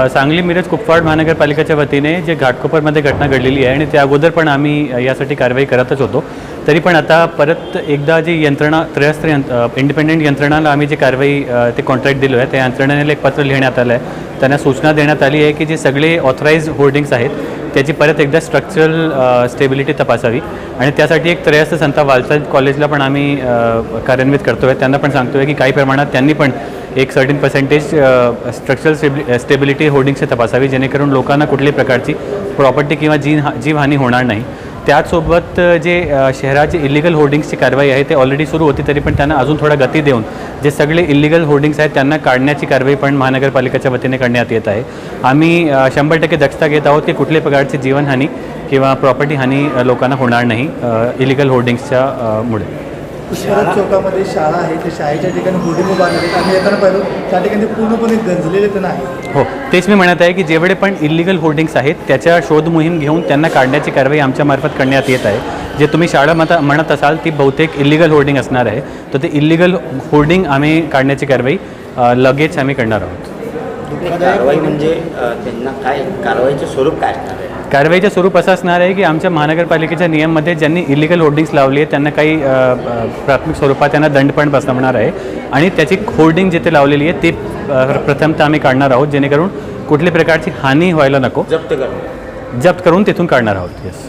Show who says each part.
Speaker 1: सांगली मिरज कुपवाड महानगरपालिकेच्या वतीने जे घाटकोपरमध्ये घटना घडलेली आहे आणि त्या अगोदर पण आम्ही यासाठी कारवाई करतच होतो. तरी पण आता परत एकदा जी यंत्रणा त्रयस्त्र यंत्र इंडिपेंडेंट यंत्रणाला आम्ही जी कारवाई ते कॉन्ट्रॅक्ट दिलो आहे त्या यंत्रणेला एक पत्र लिहिण्यात आलं आहे त्यांना सूचना देण्यात आली आहे की जे सगळे ऑथराईज होर्डिंग्स आहेत त्याची परत एकदा स्ट्रक्चरल स्टेबिलिटी तपासावी. आणि त्यासाठी एक त्रयस्थ संता वालसाहेब कॉलेजला पण आम्ही कार्यान्वित करतो आहे त्यांना पण सांगतो आहे की काही प्रमाणात त्यांनी पण एक certain percentage structural stability stability होर्डिंग्सची तपासावी जेणेकरून लोकांना कुठल्याही प्रकारची प्रॉपर्टी किंवा जी जीवहानी होणार नाही. त्याचसोबत जे शहराचे इलिगल होर्डिंग्सची कारवाई आहे ते ऑलरेडी सुरू होती तरी पण त्यांना अजून थोडा गती देऊन जे सगळे इलिगल होर्डिंग्स आहेत त्यांना काढण्याची कारवाई पण महानगरपालिकेच्या वतीने करण्यात येत आहे. आम्ही शंभर टक्के दक्षता घेत आहोत की कुठल्याही प्रकारची जीवनहानी किंवा प्रॉपर्टी हानी लोकांना होणार नाही इलिगल होर्डिंग्सच्या मुळे.
Speaker 2: पुष्कराज चौकामध्ये शाळा आहे. त्या शाळेच्या ठिकाणी होर्डिंग उभारले आहेत. आम्ही येताना पाहिलो. त्या ठिकाणी पूर्णपणे गंजलेले तर नाही.
Speaker 1: हो तेच मी म्हणत आहे की जेवढे पण इलिगल होर्डिंग्स आहेत त्याच्या शोध मोहीम घेऊन त्यांना काढण्याची कारवाई आमच्या मार्फत करण्यात येत आहे. जे तुम्ही शाळा मत म्हणत असाल ती बहुतेक इलिगल होर्डिंग असणार आहे. तर ते इलिगल होर्डिंग आम्ही काढण्याची कारवाई लगेच आम्ही करणार आहोत.
Speaker 3: कारवाई म्हणजे त्यांना काय कारवाईचं स्वरूप काय असणार आहे?
Speaker 1: कारवाईचं स्वरूप असं असणार आहे की आमच्या महानगरपालिकेच्या नियममध्ये ज्यांनी इलिगल होर्डिंग्स लावली आहेत त्यांना काही प्राथमिक स्वरूपात त्यांना दंड पण बसवणार आहे. आणि त्याची होर्डिंग जिथे लावलेली आहे ते प्रथमतः आम्ही काढणार आहोत जेणेकरून कुठल्याही प्रकारची हानी व्हायला नको.
Speaker 3: जप्त करणं
Speaker 1: जप्त करून तिथून काढणार आहोत येस